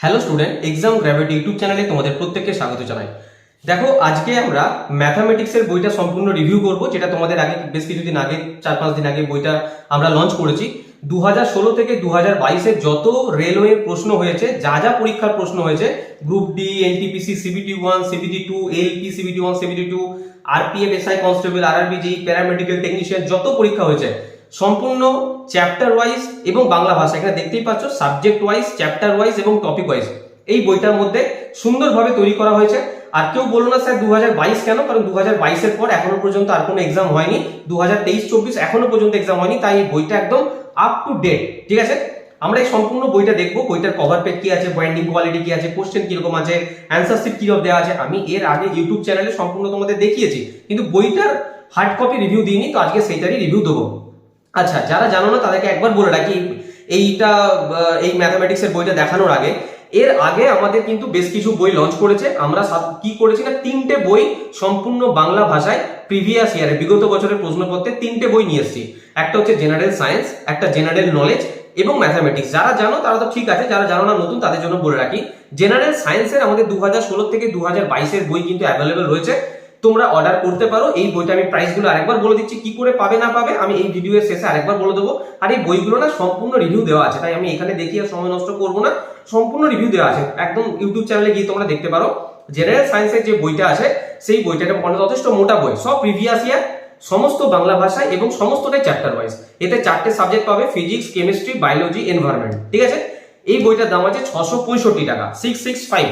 Hello student exam gravity YouTube চ্যানেলে তোমাদের প্রত্যেককে স্বাগত জানাই। দেখো, আজকে আমরা ম্যাথামেটিক্সের বইটা সম্পূর্ণ রিভিউ করব, যেটা তোমাদের আগে বেশ কিছুদিন আগে, চার পাঁচ দিন আগে বইটা আমরা লঞ্চ করেছি। দু থেকে দু হাজার যত রেলওয়ে প্রশ্ন হয়েছে, যা যা পরীক্ষার প্রশ্ন হয়েছে group D NTPC CBT one CBT two ALP CBT one CBT two RPF SI constable RRB যেই প্যারামেডিক্যাল টেকনিশিয়ান যত পরীক্ষা হয়েছে সম্পূর্ণ চ্যাপ্টার ওয়াইজ এবং বাংলা ভাষা। এখানে দেখতেই পাচ্ছ সাবজেক্ট ওয়াইজ চ্যাপ্টার ওয়াইজ এবং টপিক ওয়াইজ এই বইটার মধ্যে সুন্দরভাবে তৈরি করা হয়েছে। আর কেউ বলল না, স্যার দু হাজার বাইশ কেন? কারণ দু বাইশের পর এখনও পর্যন্ত আর কোনো এক্সাম হয়নি। দু হাজার এখনও পর্যন্ত এক্সাম হয়নি। তাই এই বইটা একদম আপ টু ডেট ঠিক আছে? আমরা এই সম্পূর্ণ বইটা দেখব। বইটার কভার পেজ কি আছে? বাইন্ডিং কোয়ালিটি কি আছে? কোশ্চেন কীরকম আছে? অ্যান্সার শিট কীরকম দেওয়া আছে? আমি এর আগে ইউটিউব চ্যানেলে সম্পূর্ণ তোমাদের দেখিয়েছি। কিন্তু বইটার হার্ড কপি রিভিউ দিইনি, তো আজকে সেইটারই রিভিউ দেবো। আচ্ছা যারা জানো না তাদেরকে একবার বলে রাখি, এইটা এই ম্যাথামেটিক্সের বইটা দেখানোর আগে, এর আগে আমাদের কিন্তু বেশ কিছু বই লঞ্চ করেছে। আমরা কি করেছি না, তিনটে বই সম্পূর্ণ বাংলা ভাষায় প্রিভিয়াস ইয়ারে বিগত বছরের প্রশ্নপত্রে তিনটে বই নিয়ে এসেছি। একটা হচ্ছে জেনারেল সায়েন্স একটা জেনারেল নলেজ এবং ম্যাথামেটিক্স যারা জানো তারা তো ঠিক আছে, যারা জানো না নতুন তাদের জন্য বলে রাখি জেনারেল সায়েন্সের আমাদের দু হাজার ষোলো থেকে দু হাজার বই কিন্তু অ্যাভেলেবেল রয়েছে। তোমরা অর্ডার করতে পারো। এই বইটা আমি প্রাইসগুলো আরেকবার বলে দিচ্ছি, কি করে পাবে, না পাবে, আমি এই ভিডিওর শেষে আরেকবার বলে দেবো। আর এই বইগুলো না সম্পূর্ণ রিভিউ দেওয়া আছে, তাই আমি এখানে দেখি আর সময় নষ্ট করব না। সম্পূর্ণ রিভিউ দেওয়া আছে, একদম ইউটিউব চ্যানেলে গিয়ে তোমরা দেখতে পারো। জেনারেল সায়েন্সের যে বইটা আছে, সেই বইটা মানে যথেষ্ট মোটা বই, সব প্রিভিয়াস ইয়ার সমস্ত বাংলা ভাষায় এবং সমস্তটাই চ্যাপ্টার ওয়াইজ এতে চারটে সাবজেক্ট পাবে ফিজিক্স কেমিস্ট্রি বায়োলজি এনভায়রনমেন্ট ঠিক আছে? এই বইটার দাম আছে ছশো পঁয়ষট্টি টাকা সিক্স সিক্স ফাইভ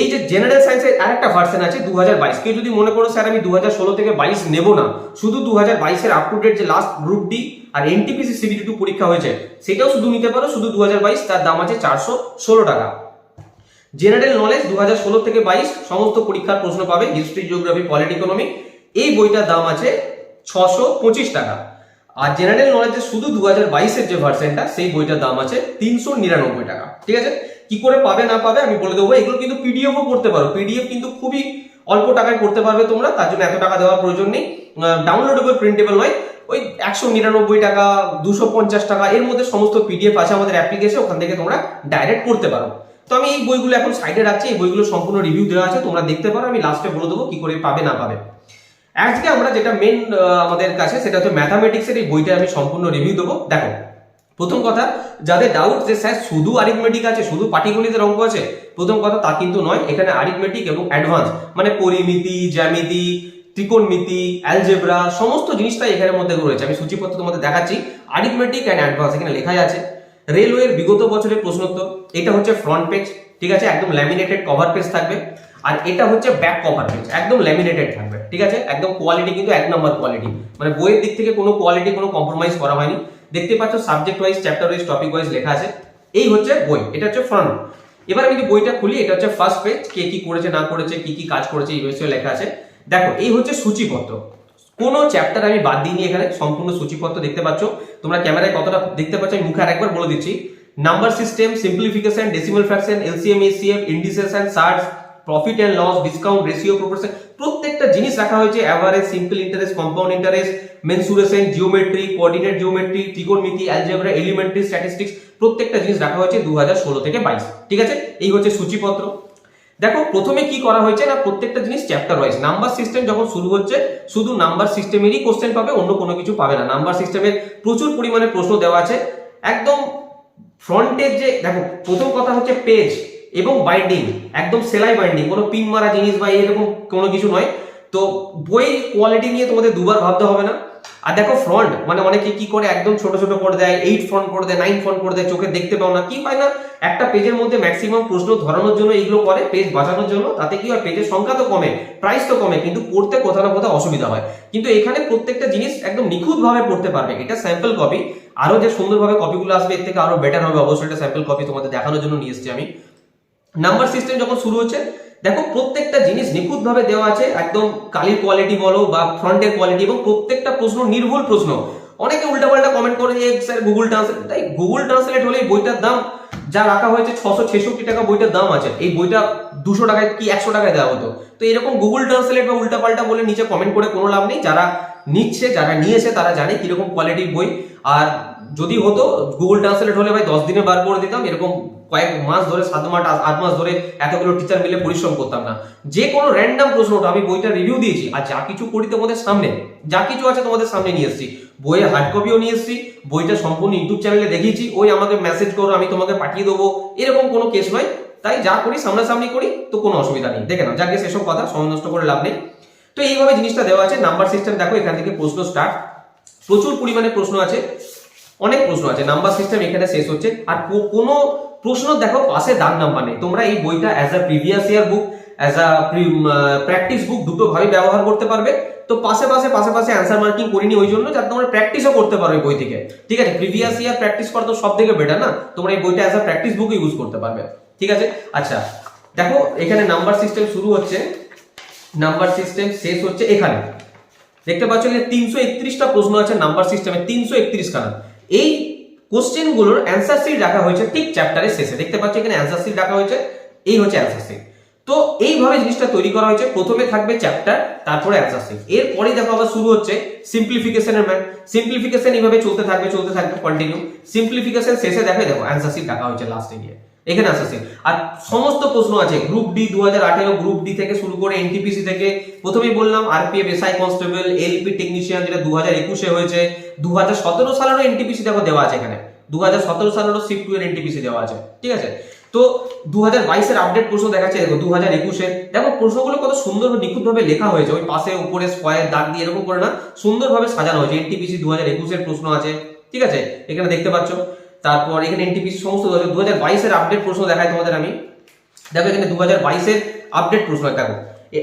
এই যে জেনারেল সায়েন্সের আরেকটা ভার্সন আছে দু হাজার বাইশ। কেউ যদি মনে করো, স্যার, আমি দু হাজার ষোলো থেকে বাইশ নেব না। শুধু দু হাজার বাইশের আপ টু ডেট যে লাস্ট গ্রুপ ডি আর এনটিপিসি সিবিটি টু পরীক্ষা হয়েছে, সেটাও শুধু নিতে পারো। শুধু দু হাজার বাইশ, তার দাম আছে চারশো ষোলো টাকা। জেনারেল নলেজ দু হাজার ষোলো থেকে বাইশ, সমস্ত পরীক্ষার প্রশ্ন পাবে। হিস্ট্রি জিওগ্রাফি পলিটি ইকোনমি এই বইটার দাম আছে ছশো পঁচিশ টাকা। আর জেনারেল নলেজের শুধু দু হাজার বাইশের যে ভার্সনটা সেই বইটার দাম আছে তিনশো নিরানব্বই টাকা। ঠিক আছে? কি করে পাবে, না পাবে, আমি বলে দেবো। এগুলো কিন্তু পিডিএফও করতে পারো। পিডিএফ কিন্তু খুবই অল্প টাকায় করতে পারবে তোমরা, তার জন্য এত টাকা দেওয়ার প্রয়োজন নেই। ডাউনলোডেবল প্রিন্টেবল নয়। ওই একশো নিরানব্বই টাকা, দুশো পঞ্চাশ টাকা, এর মধ্যে সমস্ত পিডিএফ আছে আমাদের অ্যাপ্লিকেশন ওখান থেকে তোমরা ডাইরেক্ট করতে পারো। তো আমি এই বইগুলো এখন সাইডে রাখছি, এই বইগুলো সম্পূর্ণ রিভিউ দেওয়া আছে, তোমরা দেখতে পারো, আমি লাস্টে বলে দেবো কি করে পাবে, না পাবে। আজকে আমরা যেটা মেন আমাদের কাছে, সেটা হচ্ছে ম্যাথামেটিক্সের এই বইটা আমি সম্পূর্ণ রিভিউ দেবো। দেখো প্রথম কথা, যাদের ডাউট যে স্যার শুধু আরিথমেটিক আছে, শুধু পাটিগণিতের অঙ্ক আছে, প্রথম কথা তা কিন্তু নয়, এখানে আরিথমেটিক এবং অ্যাডভান্স মানে পরিমিতি, জ্যামিতি, ত্রিকোণমিতি অ্যালজেব্রা সমস্ত জিনিসটাই এখানের মধ্যে রয়েছে। আমি সূচিপত্র তোমাদের দেখাচ্ছি আরিথমেটিক অ্যান্ড অ্যাডভান্স এখানে লেখাই আছে। রেলওয়ের বিগত বছরের প্রশ্নোত্তর, এটা হচ্ছে ফ্রন্ট পেজ ঠিক আছে? একদম ল্যামিনেটেড কভার পেজ থাকবে, আর এটা হচ্ছে ব্যাক কভার পেজ একদম ল্যামিনেটেড থাকবে, ঠিক আছে? একদম কোয়ালিটি কিন্তু এক নম্বর কোয়ালিটি মানে বইয়ের দিক থেকে কোনো কোয়ালিটি কোনো কম্প্রোমাইজ করা হয়নি। দেখতে পাচ্ছ subject wise chapter wise topic wise লেখা আছে। এই হচ্ছে বই, এটা হচ্ছে ফ্রন্ট এবার আমি যদি বইটা খুলি, এটা হচ্ছে ফার্স্ট পেজ কে কি করেছে, না করেছে, কি কি কাজ করেছে, এই বিষয়ে লেখা আছে। দেখো, এই হচ্ছে সূচিপত্র। কোনো চ্যাপ্টার আমি বাদ দিইনি এখানে, সম্পূর্ণ সূচিপত্র দেখতে পাচ্ছ। তোমরা ক্যামেরায় কতটা দেখতে পাচ্ছ, আমি মুখে আরেকবার বলে দিচ্ছি। Number system simplification decimal fraction LCM HCF indices surds profit and loss discount ratio proportion প্রত্যেকটা জিনিস রাখা হয়েছে average simple interest compound interest mensuration geometry coordinate geometry ত্রিকোণমিতি অ্যালজেব্রা এলিমেন্টারি স্ট্যাটিস্টিক্স প্রত্যেকটা জিনিস রাখা হয়েছে দু হাজার ষোলো থেকে বাইশ। ঠিক আছে? এই হচ্ছে সূচিপত্র। দেখো, প্রথমে কি করা হয়েছে না, প্রত্যেকটা জিনিস চ্যাপ্টার ওয়াইজ নাম্বার সিস্টেম যখন শুরু হচ্ছে, শুধু নাম্বার সিস্টেমেরই কোশ্চেন পাবে, অন্য কোনো কিছু পাবে না। নাম্বার সিস্টেমের প্রচুর পরিমাণে প্রশ্ন দেওয়া আছে। একদম ফ্রন্টের যে, দেখো, প্রথম কথা হচ্ছে পেজ এবং বাইন্ডিং একদম সেলাই বাইন্ডিং কোনো পিন মারা জিনিস বা এরকম কোনো কিছু নয়। তো বই কোয়ালিটি নিয়ে তোমাদের দুবার ভাবতে হবে না। আর দেখো ফ্রন্ট মানে অনেকে কি করে, একদম ছোট ছোট করে দেয় এইট ফ্রন্ট করে দেয় নাইন ফ্রন্ট করে দেয়, চোখে দেখতে পাও না কি হয় না, একটা পেজের মধ্যে ম্যাক্সিমাম প্রশ্ন ধরানোর জন্য এইগুলো করে পেজ বাঁচানোর জন্য, তাতে কি হয় পেজের সংখ্যা তো কমে প্রাইস তো কমে, কিন্তু পড়তে কোথাও না কোথাও অসুবিধা হয়। কিন্তু এখানে প্রত্যেকটা জিনিস একদম নিখুঁত ভাবে পড়তে পারবে, এটা স্যাম্পল কপি আরও যে সুন্দরভাবে কপিগুলো আসবে, এর থেকে আরও বেটার হবে, অবশ্যই এটা স্যাম্পল কপি তোমাদের দেখানোর জন্য নিয়ে এসেছি আমি। নাম্বার সিস্টেম যখন শুরু হচ্ছে, দেখো প্রত্যেকটা জিনিস নিখুঁতভাবে দেওয়া আছে, একদম কালির কোয়ালিটি বলো বা ফ্রন্টের কোয়ালিটি এবং প্রত্যেকটা প্রশ্ন নির্ভুল প্রশ্ন। অনেকে উল্টাপাল্টা কমেন্ট করে যে, স্যার গুগল ট্রান্সলেট তাই গুগল ট্রান্সলেট হলে বইটার দাম যা রাখা হয়েছে ছশো ছেষট্টি টাকা বইটার দাম আছে। এই বইটা দুশো টাকায় কি একশো টাকায় দেওয়া হতো? তো এরকম গুগল ট্রান্সলেট বা উল্টাপাল্টা বলে নিচে কমেন্ট করে কোনো লাভ নেই। যারা নিচ্ছে, যারা নিয়েছে, তারা জানে কীরকম কোয়ালিটির বই। আর যদি হতো গুগল ট্রান্সলেট হলে ভাই দশ দিনে বার করে দিতাম, এরকম কয়েক মাস ধরে, সাত মাস, আট মাস ধরে এতগুলো টিচার মিলে পরিশ্রম করতাম না। যে কোনো র্যান্ডাম প্রশ্ন আমি বইটা রিভিউ দিয়েছি। আর যা কিছু করি তোমাদের সামনে, যা কিছু আছে তোমাদের সামনে নিয়ে এসেছি। বইয়ের হার্ড কপিও নিয়ে এসেছি। বইটা সম্পূর্ণ ইউটিউব চ্যানেলে দেখিয়েছি। ওই আমাকে মেসেজ করো, আমি তোমাকে পাঠিয়ে দেবো। এরকম কোনো কেস নয়। তাই যা করি, সামনাসামনি করি, তো কোনো অসুবিধা নেই। দেখে নাও, যাকে সেসব কথা সময় নষ্ট করে লাভ নেই। তো এইভাবে জিনিসটা দেওয়া আছে। নাম্বার সিস্টেম দেখো, এখান থেকে প্রশ্ন স্টার্ট প্রচুর পরিমাণে প্রশ্ন আছে। অনেক প্রশ্ন আছে। নাম্বার সিস্টেম এখানে শেষ হচ্ছে। আর কোনো প্রশ্ন দেখো, পাশে দাগ নাম্বার নেই। তোমরা এই বইটা as a previous year book as a practice book দুটো ভাবে ব্যবহার করতে পারবে। তো পাশে পাশে পাশে পাশে অ্যান্সার মার্কিং করিনি ওই জন্য যাতে তোমরা প্র্যাকটিসও করতে পারো এই বই থেকে। ঠিক আছে? প্রিভিয়াস ইয়ার প্র্যাকটিস করা তো সব থেকে বেটার না? তোমরা এই বইটা as a practice book use করতে পারবে। ঠিক আছে? আচ্ছা দেখো, এখানে নাম্বার সিস্টেম শুরু হচ্ছে। নাম্বার সিস্টেম শেষ হচ্ছে এখানে। দেখতে পাচ্ছ এখানে তিনশো একত্রিশটা প্রশ্ন আছে নাম্বার সিস্টেমে তিনশো একত্রিশ খানা এই কোশ্চেনগুলোর অ্যান্সার সিট রাখা হয়েছে ঠিক চ্যাপ্টারের শেষে। দেখতে পাচ্ছ এখানে অ্যান্সার সিট রাখা হয়েছে। এই হচ্ছে অ্যান্সার সিট তো এইভাবে জিনিসটা তৈরি করা হয়েছে। প্রথমে থাকবে চ্যাপ্টার তারপরে অ্যান্সার সিট এরপরে দেখো আবার শুরু হচ্ছে সিম্পলিফিকেশনের ম্যাথ সিম্পলিফিকেশন এইভাবে চলতে থাকবে চলতে থাকবে কন্টিনিউ সিম্পলিফিকেশন শেষে দেখে দেখো অ্যান্সার সিট রাখা হয়েছে লাস্টে গিয়ে। এখানে আসছে আর সমস্ত প্রশ্ন আছে গ্রুপ ডি দু হাজার আঠেরো গ্রুপ ডি থেকে শুরু করে এনটিপিসি থেকে, প্রথমেই বললাম RPF SI constable LP technician যেটা দু হাজার একুশে হয়েছে দু হাজার সতেরো সালেরও এনটিপিসি দেখো দেওয়া আছে এখানে। দু হাজার সতেরো সালেরও শিফট টু এর এনটিপিসি দেওয়া আছে, ঠিক আছে? তো দু হাজার বাইশের আপডেট প্রশ্ন দেখাচ্ছে, দেখো দু হাজার একুশে। দেখো প্রশ্নগুলো কত সুন্দর নিখুঁতভাবে লেখা হয়েছে, ওই পাশে, উপরে স্কোয়ার দাগ দিয়ে এরকম করে না, সুন্দরভাবে সাজানো হয়েছে। এনটিপিসি দু হাজার একুশের প্রশ্ন আছে, ঠিক আছে? এখানে দেখতে পাচ্ছ। তারপর এখানে এনটিপিসি সমস্ত দু হাজার বাইশের আপডেট প্রশ্ন দেখায় তোমাদের আমি। দেখো এখানে দু হাজার বাইশের আপডেট প্রশ্ন দেখো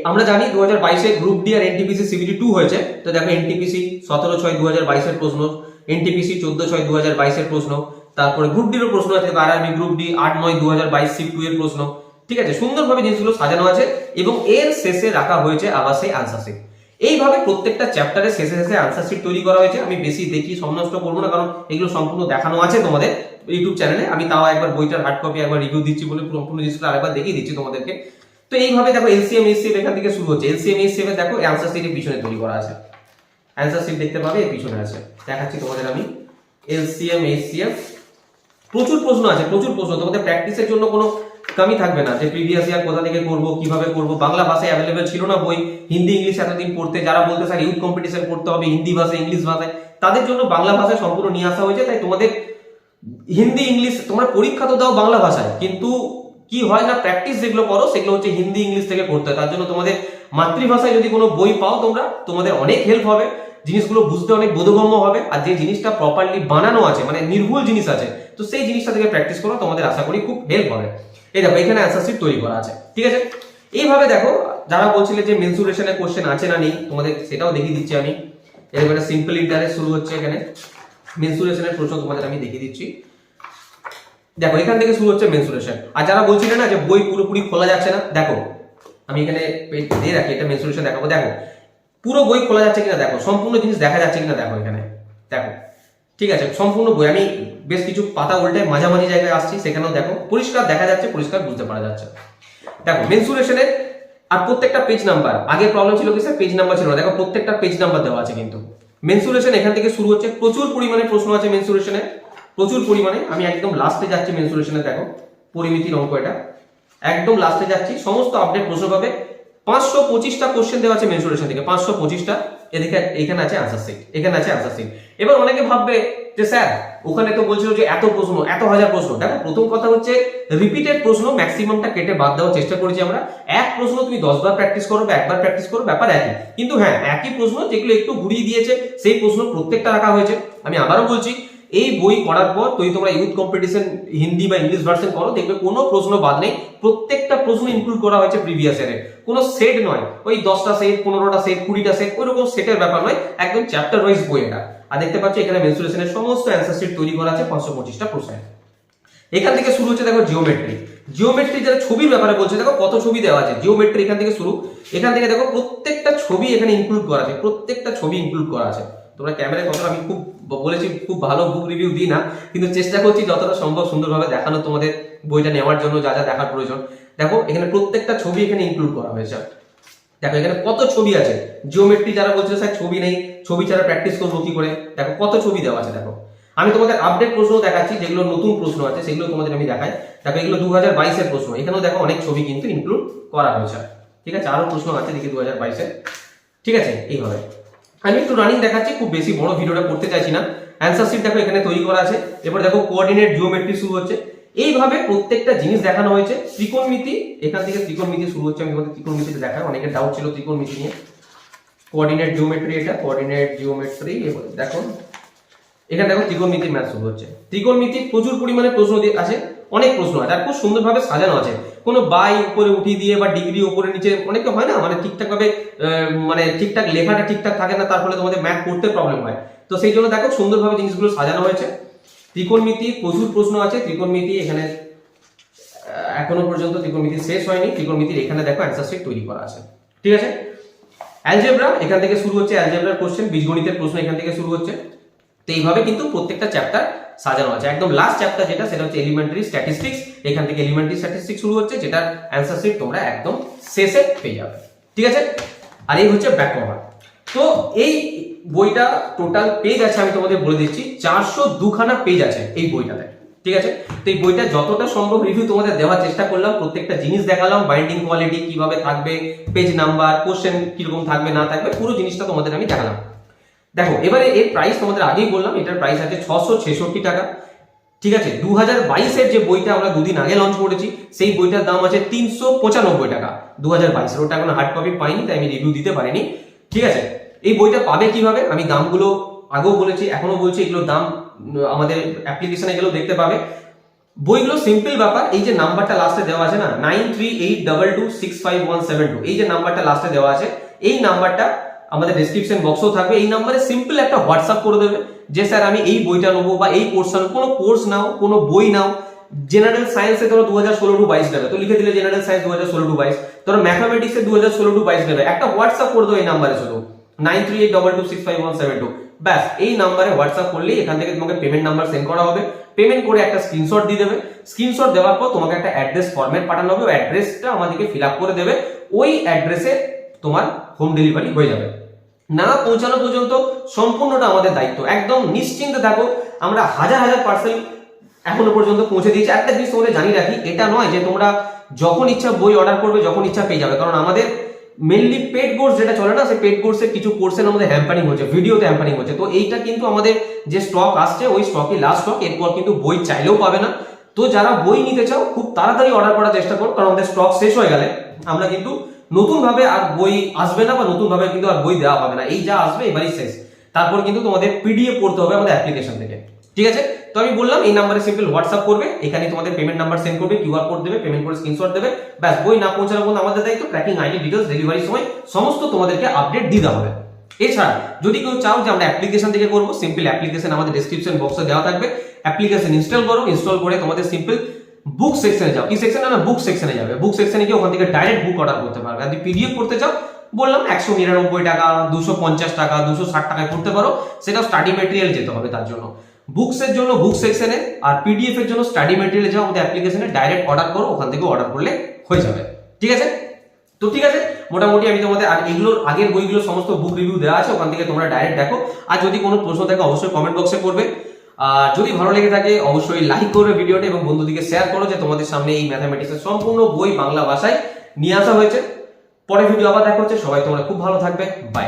আমরা জানি দু হাজার বাইশে গ্রুপ ডি আর এনটিপিসি সিবিটি টু হয়েছে। তো দেখো এনটিপিসি সতেরো ছয় দু হাজার বাইশের প্রশ্ন এনটিপিসি চোদ্দ ছয় দু হাজার বাইশের প্রশ্ন, তারপরে গ্রুপ ডিরও প্রশ্ন আছে আরআরবি গ্রুপ ডি আট নয় দু হাজার বাইশ সিপ টু এর প্রশ্ন। ঠিক আছে? সুন্দরভাবে জিনিসগুলো সাজানো আছে এবং এর শেষে রাখা হয়েছে আবার সেই আনসার শিট এইভাবে প্রত্যেকটা চ্যাপ্টারের শেষে শেষে আনসার শিট তৈরি করা হয়েছে। আমি বেশি দেখি সমনষ্ট করব না, কারণ এগুলো সম্পূর্ণ দেখানো আছে তোমাদের ইউটিউব চ্যানেলে আমি তাও একবার বইটার হার্ড কপি একবার রিভিউ দিচ্ছি বলে সম্পূর্ণ জিনিসগুলো আরেকবার দেখিয়ে দিচ্ছি তোমাদেরকে। তো এইভাবে দেখো এলসিএম এসসিএফ এখান থেকে শুরু হচ্ছে। এলসিএম এসসিএফ এ দেখো অ্যান্সার শিটের পিছনে তৈরি করা আছে। অ্যান্সার শিট দেখতে পাবে, এর পিছনে আছে। দেখাচ্ছি তোমাদের আমি। এলসিএম এসসিএফ প্রচুর প্রশ্ন আছে, প্রচুর প্রশ্ন। তোমাদের প্র্যাকটিসের জন্য কোনো কমি থাকবে না যে প্রিভিয়াস ইয়ার কোথা থেকে করব, কীভাবে করব, বাংলা ভাষায় অ্যাভেলেবেল ছিল না বই, হিন্দি, ইংলিশ এতদিন পড়তে, যারা বলতে স্যার ইউথ কম্পিটিশন করতে হবে, হিন্দি ভাষায়, ইংলিশ ভাষায়, তাদের জন্য বাংলা ভাষায় সম্পূর্ণ নিয়ে আসা হয়েছে, তাই তোমাদের হিন্দি, ইংলিশ, তোমরা পরীক্ষা তো দাও বাংলা ভাষায়, কিন্তু কি হয় না প্র্যাকটিস যেগুলো করো, সেগুলো হচ্ছে হিন্দি, ইংলিশ থেকে করতে হয়, তার জন্য তোমাদের মাতৃভাষায় যদি কোনো বই পাও তোমরা, তোমাদের অনেক হেল্প হবে, জিনিসগুলো বুঝতে অনেক বোধগম্য হবে, আর যে জিনিসটা প্রপারলি বানানো আছে মানে নির্ভুল জিনিস আছে, তো সেই জিনিসটা থেকে প্র্যাকটিস করো, তোমাদের আশা করি খুব হেল্প হবে। এই দেখো, এখানে অ্যান্সার শিট তৈরি করা আছে, ঠিক আছে? এইভাবে দেখো, যারা বলছিলে যে মেনসুরেশনের কোশ্চেন আছে না নেই, তোমাদের সেটাও দেখিয়ে দিচ্ছি আমি। এরকম একটা সিম্পল ইন্টারেস্ট শুরু হচ্ছে এখানে। মেনসুরেশনের প্রশ্ন তোমাদের আমি দেখিয়ে দিচ্ছি। দেখো, এখান থেকে শুরু হচ্ছে মেনসুরেশন আর যারা বলছিলেন না যে বই পুরোপুরি খোলা যাচ্ছে না, দেখো, আমি এখানে দিয়ে রাখি এটা মেনসুরেশন দেখাবো। দেখো, পুরো বই খোলা যাচ্ছে কিনা দেখো, সম্পূর্ণ জিনিস দেখা যাচ্ছে কিনা দেখো এখানে। দেখো ঠিক আছে, সম্পূর্ণ বই। আমি বেশ কিছু পাতা উল্টে মাঝামাঝি জায়গায় আসছি, সেখানেও দেখো। পরিষ্কার দেখা যাচ্ছে, পরিষ্কার বুঝতে পারা যাচ্ছে। দেখো মেনসুরেশনের আর প্রত্যেকটা পেজ নাম্বার আগে প্রবলেম ছিল কি স্যার পেজ নাম্বার ছিল না। দেখো, প্রত্যেকটা পেজ নাম্বার দেওয়া আছে কিন্তু। মেনসুরেশন এখান থেকে শুরু হচ্ছে, প্রচুর পরিমাণে প্রশ্ন আছে মেনসুরেশনে প্রচুর পরিমাণে। আমি একদম লাস্টে যাচ্ছি মেনসুরেশনে দেখো, পরিমিতির অঙ্ক এটা। একদম লাস্টে যাচ্ছি, সমস্ত আপডেট প্রশ্ন পাবে। পাঁচশো পঁচিশটা কোশ্চেন দেওয়া আছে মেনসুরেশন থেকে, পাঁচশো পঁচিশটা। এদিকে এখানে আছে আনসার সিট এখানে আছে আনসার সিট এবার অনেকে ভাববে যে, স্যার, ওখানে তো বলছিল যে এত প্রশ্ন, এত হাজার প্রশ্ন। দেখো, প্রথম কথা হচ্ছে রিপিটেড প্রশ্ন ম্যাক্সিমামটা কেটে বাদ দেওয়ার চেষ্টা করেছি আমরা। এক প্রশ্ন তুমি দশবার প্র্যাকটিস করো বা একবার প্র্যাকটিস করো, ব্যাপার একই। কিন্তু হ্যাঁ একই প্রশ্ন যেগুলো একটু ঘুরিয়ে দিয়েছে, সেই প্রশ্ন প্রত্যেকটা রাখা হয়েছে। আমি আবারও বলছি এই বই পড়ার পর তুই তোমরা ইউথ কম্পিটিশন হিন্দি বা ইংলিশ ভার্সন করো, দেখবে কোনো প্রশ্ন বাদ নেই। প্রত্যেকটা প্রশ্ন ইনক্লুড করা হয়েছে প্রিভিয়াস ইয়ারে কোনো সেট নয়। ওই দশটা সেট পনেরোটা সেট কুড়িটা সেট ওইরকম সেটের ব্যাপার নয়। একদম চ্যাপ্টার ওয়াইজ বই এটা। আর দেখতে পাচ্ছ, এখানে মেনসুরেশনের সমস্ত অ্যান্সার শিট তৈরি করা আছে পাঁচশো পঁচিশটা প্রশ্ন এখান থেকে শুরু হচ্ছে, দেখো জিওমেট্রি জিওমেট্রি যারা ছবির ব্যাপারে বলছে, দেখো, কত ছবি দেওয়া আছে। জিওমেট্রি এখান থেকে শুরু। এখান থেকে, দেখো, প্রত্যেকটা ছবি এখানে ইনক্লুড করা আছে। প্রত্যেকটা ছবি ইনক্লুড করা আছে। তোমরা ক্যামেরায় কত আমি খুব বলেছি, খুব ভালো বুক রিভিউ দিই না, কিন্তু চেষ্টা করছি যতটা সম্ভব সুন্দরভাবে দেখানো তোমাদের বইটা নেওয়ার জন্য, যা যা দেখার প্রয়োজন। দেখো, এখানে প্রত্যেকটা ছবি এখানে ইনক্লুড করা হয়েছে। দেখো, এখানে কত ছবি আছে? জিওমেট্রি যারা বলছে, স্যার, ছবি নেই। ছবি ছাড়া প্র্যাকটিস করব কি করে? দেখো, কত ছবি দেওয়া আছে, দেখো। আমি তোমাদের আপডেট প্রশ্ন দেখাচ্ছি, যেগুলো নতুন প্রশ্ন আছে, সেগুলো তোমাদের আমি দেখাই। দেখো, এগুলো দু হাজার বাইশের প্রশ্ন। এখানেও দেখো, অনেক ছবি কিন্তু ইনক্লুড করা হয়েছে। ঠিক আছে আরও প্রশ্ন আছে দেখি দু হাজার বাইশের। ঠিক আছে, এইভাবে। আমি একটু রানিং দেখাচ্ছি, খুব বেশি বড় ভিডিওটা করতে চাইছি না। অ্যান্সার শিট দেখো, এখানে তৈরি করা আছে। এরপর দেখো কোঅর্ডিনেট জিওমেট্রি শুরু হচ্ছে। এইভাবে প্রত্যেকটা জিনিস দেখানো হয়েছে। ত্রিকোণমিতি, এখান থেকে ত্রিকোণমিতি শুরু হচ্ছে। আমি তোমাদের ত্রিকোণমিতিতে দেখাই অনেকের ডাউট ছিল ত্রিকোণমিতি নিয়ে। কোঅর্ডিনেট জিওমেট্রি এটা কোঅর্ডিনেট জিওমেট্রি দেখো। এখানে দেখো ত্রিকোণমিতি ম্যাথ শুরু হচ্ছে। ত্রিকোণমিতি প্রচুর পরিমাণে প্রশ্ন দিয়ে আছে, অনেক প্রশ্ন আছে, আর খুব সুন্দরভাবে সাজানো আছে। কোনো বাই উপরে উঠিয়ে দিয়ে বা ডিগ্রি উপরে নিচে, অনেকে হয় না মানে ঠিকঠাকভাবে মানে ঠিকঠাক লেখাটা ঠিকঠাক থাকে না, তার ফলে তোমাদের ম্যাথ করতে প্রবলেম হয়। তো সেই জন্য দেখো সুন্দরভাবে জিনিসগুলো সাজানো হয়েছে। ত্রিকোণমিতি প্রচুর প্রশ্ন আছে, ত্রিকোণমিতি এখানে এখনও পর্যন্ত ত্রিকোণমিতি শেষ হয়নি, ত্রিকোণমিতির এখানে দেখো অ্যান্সার শিট তৈরি করা আছে। ঠিক আছে? অ্যালজেব্রা এখান থেকে শুরু হচ্ছে অ্যালজেব্রার কোশ্চেন বীজগণিতের প্রশ্ন এখান থেকে শুরু হচ্ছে। তো এইভাবে কিন্তু প্রত্যেকটা চ্যাপ্টার সাজানো আছে। একদম লাস্ট চ্যাপ্টার যেটা, সেটা হচ্ছে এলিমেন্টারি স্ট্যাটিস্টিক্স এখান থেকে এলিমেন্টারি স্ট্যাটিস্টিক্স শুরু হচ্ছে, যেটার অ্যান্সার শিট তোমরা একদম শেষে পেয়ে যাবে। ঠিক আছে? আর এই হচ্ছে ব্যাক কভার তো এই বইটা টোটাল পেজ আছে, আমি তোমাদের বলে দিচ্ছি, চারশো দুখানা পেজ আছে এই বইটাতে। ঠিক আছে? তো এই বইটা যতটা সম্ভব রিভিউ তোমাদের দেওয়ার চেষ্টা করলাম, প্রত্যেকটা জিনিস দেখালাম বাইন্ডিং কোয়ালিটি কীভাবে থাকবে পেজ নাম্বার কোশ্চেন কীরকম থাকবে, না থাকবে, পুরো জিনিসটা তোমাদের আমি দেখালাম। দেখো, এবারে এর প্রাইস তোমাদের আগেই বললাম, এটার প্রাইস আছে ছশো ছেষট্টি টাকা। ঠিক আছে দু হাজার বাইশের যে বইটা আমরা দুদিন আগে লঞ্চ করেছি, সেই বইটার দাম আছে তিনশো পঁচানব্বই টাকা। দু হাজার বাইশের, ওটা এখন হার্ড কপি পাইনি, তাই আমি রিভিউ দিতে পারিনি। ঠিক আছে, এই বইটা পাবে কীভাবে? আমি দামগুলো আগেও বলেছি এখনও বলছি, এগুলোর দাম আমাদের অ্যাপ্লিকেশনে গেলেও দেখতে পাবে। বইগুলো সিম্পল ব্যাপার, এই যে নাম্বারটা লাস্টে দেওয়া আছে না nine three eight two six five one seven two এই যে নাম্বারটা লাস্টে দেওয়া আছে, এই নাম্বারটা আমাদের ডিসক্রিপশন বক্সও থাকবে। এই নাম্বারে সিম্পল একটা হোয়াটসঅ্যাপ করে দেবে যে, স্যার, আমি এই বইটা নেব বা এই কোর্স কোনো কোর্স নাও, কোনো বই নাও জেনারেল সায়েন্সে ধরো দু হাজার ষোলো টু বাইশ নেবে। তো লিখে দিলে জেনারেল সায়েন্স দু হাজার ষোলো টু বাইশ। ধরো ম্যাথামেটিক্সে দু হাজার ষোলো টু বাইশ নেবে। একটা হোয়াটসঅ্যাপ করে দেবো এই নাম্বারে শুধু nine three eight double two six five one seven two ব্যাস, এই নাম্বারে হোয়াটসঅ্যাপ করলেই এখান থেকে তোমাকে পেমেন্ট নাম্বার সেন্ড করা হবে। পেমেন্ট করে একটা স্ক্রিনশট দিয়ে দেবে। স্ক্রিনশট দেওয়ার পর তোমাকে একটা অ্যাড্রেস ফরম্যাট পাঠানো হবে। অ্যাড্রেসটা আমাদেরকে ফিল আপ করে দেবে। ওই অ্যাড্রেসে তোমার হোম ডেলিভারি হয়ে যাবে। না পৌঁছানো পর্যন্ত সম্পূর্ণটা আমাদের দায়িত্ব। একদম নিশ্চিন্তে থাকো আমরা হাজার হাজার পার্সেল এখনও পর্যন্ত পৌঁছে দিয়েছি। একটা জিনিস তোমাদের জানিয়ে রাখি, এটা নয় যে তোমরা যখন ইচ্ছা বই অর্ডার করবে, যখন ইচ্ছা পেয়ে যাবে। কারণ আমাদের মেনলি পেড কোর্স যেটা চলে না, সেই পেড কোর্সের কিছু কোর্সের আমাদের হ্যাম্পারিং হচ্ছে ভিডিওতে হ্যাম্পারিং হচ্ছে। তো এইটা কিন্তু আমাদের যে স্টক আসছে, ওই স্টকই লাস্ট স্টক এরপর কিন্তু বই চাইলেও পাবে না। তো যারা বই নিতে চাও, খুব তাড়াতাড়ি অর্ডার করার চেষ্টা করো, কারণ আমাদের স্টক শেষ হয়ে গেলে। আমরা কিন্তু নতুন ভাবে আর বই আসবে না বা নতুন ভাবে কিন্তু আর বই দেওয়া হবে না। এই যা আসবে, এবারই শেষ। তারপর কিন্তু তোমাদের পিডিএফ পড়তে হবে আমাদের অ্যাপ্লিকেশন থেকে। ঠিক আছে? তো আমি বললাম, এই নাম্বারে সিম্পল হোয়াটসঅ্যাপ করবে। এখানে তোমাদের পেমেন্ট নাম্বার সেন্ড করবে কিউআর কোড দেবে পেমেন্ট করে স্ক্রিনশট দেবে। ব্যাস, বই না পৌঁছানো পর্যন্ত আমাদের দায়িত্ব ট্র্যাকিং আইডি ডিটেলস ডেলিভারির সময়, সমস্ত তোমাদেরকে আপডেট দিতে হবে। এছাড়া, যদি কেউ চাও যে আমরা অ্যাপ্লিকেশন থেকে করব সিম্পল অ্যাপ্লিকেশন আমাদের ডিসক্রিপশন বক্সে দেওয়া থাকবে। অ্যাপ্লিকেশন ইনস্টল করো ইনস্টল করে তোমাদের সিম্পল বুক সেকশনে যাও। কি সেকশনে না বুক সেকশনে যাবে। বুক সেকশনে গিয়ে ওখান থেকে ডাইরেক্ট বুক অর্ডার করতে পারবে। যদি পিডিএফ করতে চাও, বললাম একশো নিরানব্বই টাকা, দুশো পঞ্চাশ টাকা, দুশো ষাট টাকায় করতে পারো। সেটা স্টাডি মেটেরিয়াল যেতে হবে তার জন্য। বুকসের জন্য বুক সেকশনে আর পিডিএফ এর জন্য স্টাডি মেটেরিয়াল যাও আমাদের অ্যাপ্লিকেশনে ডাইরেক্ট অর্ডার করো, ওখান থেকে অর্ডার করলে হয়ে যাবে। ঠিক আছে? তো ঠিক আছে, মোটামুটি আমি তোমাদের আর এগুলোর আগের বইগুলো সমস্ত বুক রিভিউ দেওয়া আছে, ওখান থেকে তোমরা ডাইরেক্ট দেখো। আর যদি কোনো প্রশ্ন থাকে, অবশ্যই কমেন্ট বক্সে করবে। আর যদি ভালো লেগে থাকে, অবশ্যই লাইক করবে ভিডিওটা এবং বন্ধুদিকে শেয়ার করো যে তোমাদের সামনে এই ম্যাথামেটিক্সের সম্পূর্ণ বই বাংলা ভাষায় নিয়ে আসা হয়েছে। পরে ভিডিও আবার দেখা হচ্ছে। সবাই তোমরা খুব ভালো থাকবে। বাই